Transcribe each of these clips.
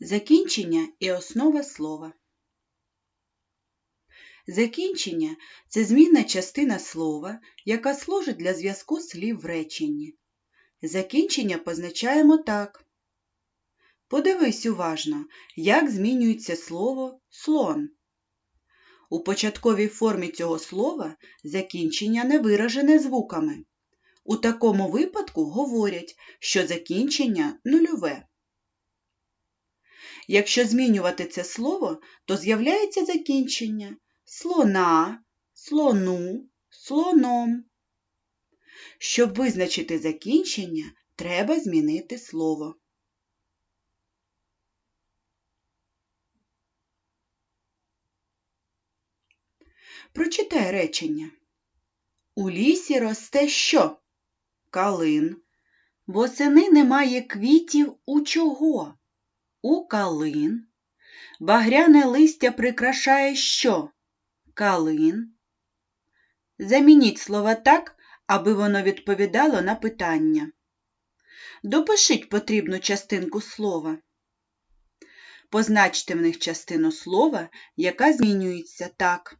Закінчення і основа слова. Закінчення це змінна частина слова, яка служить для зв'язку слів в реченні. Закінчення позначаємо так. Подивись уважно, як змінюється слово слон. У початковій формі цього слова закінчення не виражене звуками. У такому випадку говорять, що закінчення нульове. Якщо змінювати це слово, то з'являється закінчення слона, слону, слоном. Щоб визначити закінчення, треба змінити слово. Прочитай речення. У лісі росте що? Калин. Восени немає квітів у чого? У калин. Багряне листя прикрашає що? Калин. Замініть слова так, аби воно відповідало на питання. Допишіть потрібну частинку слова. Позначте в них частину слова, яка змінюється так.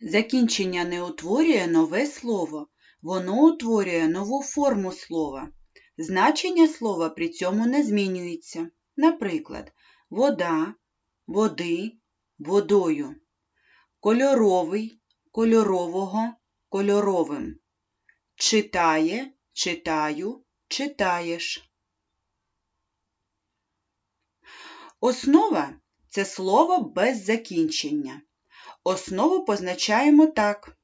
Закінчення не утворює нове слово, воно утворює нову форму слова. Значення слова при цьому не змінюється. Наприклад, вода, води, водою, кольоровий, кольорового, кольоровим, читає, читаю, читаєш. Основа це слово без закінчення. Основу позначаємо так.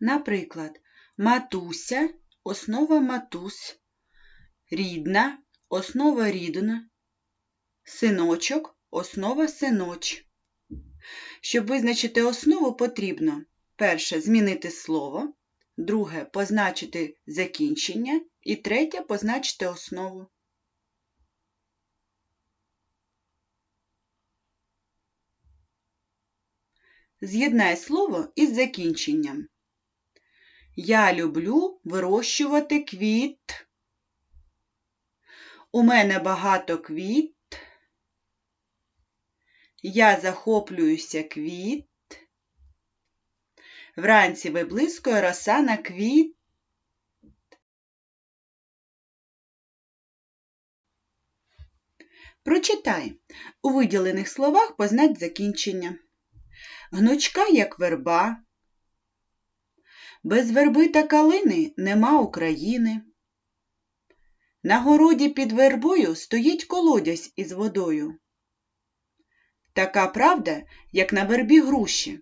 Наприклад, матуся, основа матусь, рідна, основа рідна, синочок, основа синоч. Щоб визначити основу, потрібно перше змінити слово, друге позначити закінчення і третє позначити основу. З'єднай слово із закінченням. Я люблю вирощувати квіт. У мене багато квіт. Я захоплююся квіт. Вранці виблискує роса на квіт. Прочитай. У виділених словах познач закінчення. Гнучка, як верба. Без верби та калини нема України. На городі під вербою стоїть колодязь із водою. Така правда, як на вербі груші.